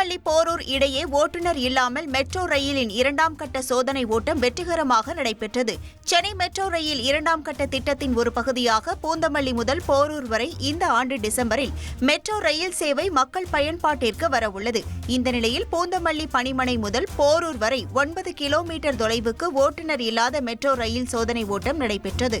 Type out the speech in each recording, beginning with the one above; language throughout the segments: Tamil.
திருநெல்வேலி போரூர் இடையே ஓட்டுநர் இல்லாமல் மெட்ரோ ரயிலின் இரண்டாம் கட்ட சோதனை ஓட்டம் வெற்றிகரமாக நடைபெற்றது. சென்னை மெட்ரோ ரயில் இரண்டாம் கட்ட திட்டத்தின் ஒரு பகுதியாக பூந்தமல்லி முதல் போரூர் வரை இந்த ஆண்டு டிசம்பரில் மெட்ரோ ரயில் சேவை மக்கள் பயன்பாட்டிற்கு வரவுள்ளது. இந்த நிலையில் பூந்தமல்லி பணிமனை முதல் போரூர் வரை ஒன்பது கிலோமீட்டர் தொலைவுக்கு ஓட்டுநர் இல்லாத மெட்ரோ ரயில் சோதனை ஓட்டம் நடைபெற்றது.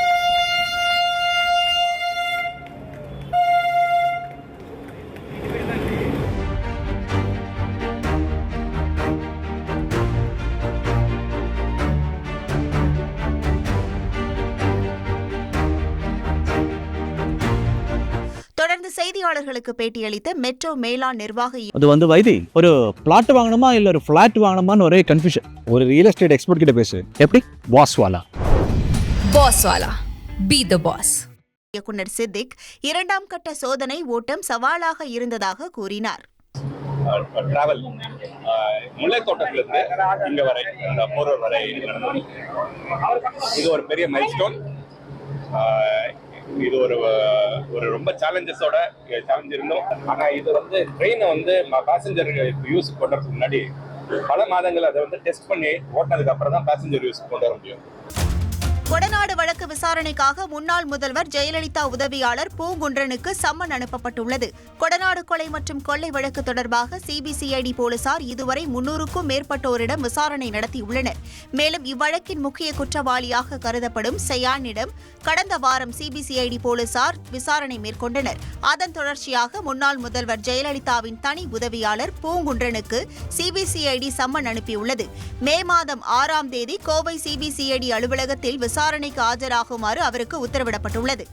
செய்தியாளர்களுக்கு பேட்டியளித்த மெட்ரோ மேலாண் நிர்வாக அது வந்து வைத்தி ஒரு பிளாட் வாங்கணுமா இல்ல ஒரு ஃபிளாட் வாங்கணுமான்னு ஒரே கன்ஃபியூஷன் ஒரு ரியல் எஸ்டேட் எக்ஸ்பர்ட் கிட்ட பேசு. எப்படி? Boss Wala. Boss Wala. Be the boss. இயக்குனர் சித்திக் இரண்டாம் கட்ட சோதனை ஓட்டம் சவாலாக இருந்ததாக கூறினார். டிராவல் முல்லைத்தோட்டத்திலிருந்து இங்க வரை இந்த போரூர் வரை இது ஒரு பெரிய மைல்ஸ்டோன் இது ஒரு ஒரு ரொம்ப சேலஞ்சஸோட சேலஞ்ச் இருந்தோம். ஆனா இது வந்து ட்ரெயினை வந்து பேசஞ்சர் யூஸ் பண்ணுறதுக்கு முன்னாடி பல மாதங்கள் அதை வந்து டெஸ்ட் பண்ணி ஓட்டினதுக்கு அப்புறம் தான் பேசஞ்சர் யூஸ் கொண்டு வர முடியும். கொடநாடு வழக்கு விசாரணைக்காக முன்னாள் முதல்வர் ஜெயலலிதா உதவியாளர் பூங்குன்றனுக்கு சம்மன் அனுப்பப்பட்டுள்ளது. கொடநாடு கொலை மற்றும் கொள்ளை வழக்கு தொடர்பாக சிபிசிஐடி போலீசார் இதுவரை முன்னூறுக்கும் மேற்பட்டோரிடம் விசாரணை நடத்தியுள்ளனர். மேலும் இவ்வழக்கின் முக்கிய குற்றவாளியாக கருதப்படும் செயானிடம் கடந்த வாரம் சிபிசிஐடி போலீசார் விசாரணை மேற்கொண்டனர். அதன் தொடர்ச்சியாக முன்னாள் முதல்வர் ஜெயலலிதாவின் தனி உதவியாளர் பூங்குன்றனுக்கு சிபிசிஐடி சம்மன் அனுப்பியுள்ளது. மே மாதம் ஆறாம் தேதி கோவை சிபிசிஐடி அலுவலகத்தில் விசாரணைக்கு ஆஜர் ஆஜராகுமாறு அவருக்கு உத்தரவிடப்பட்டுள்ளது.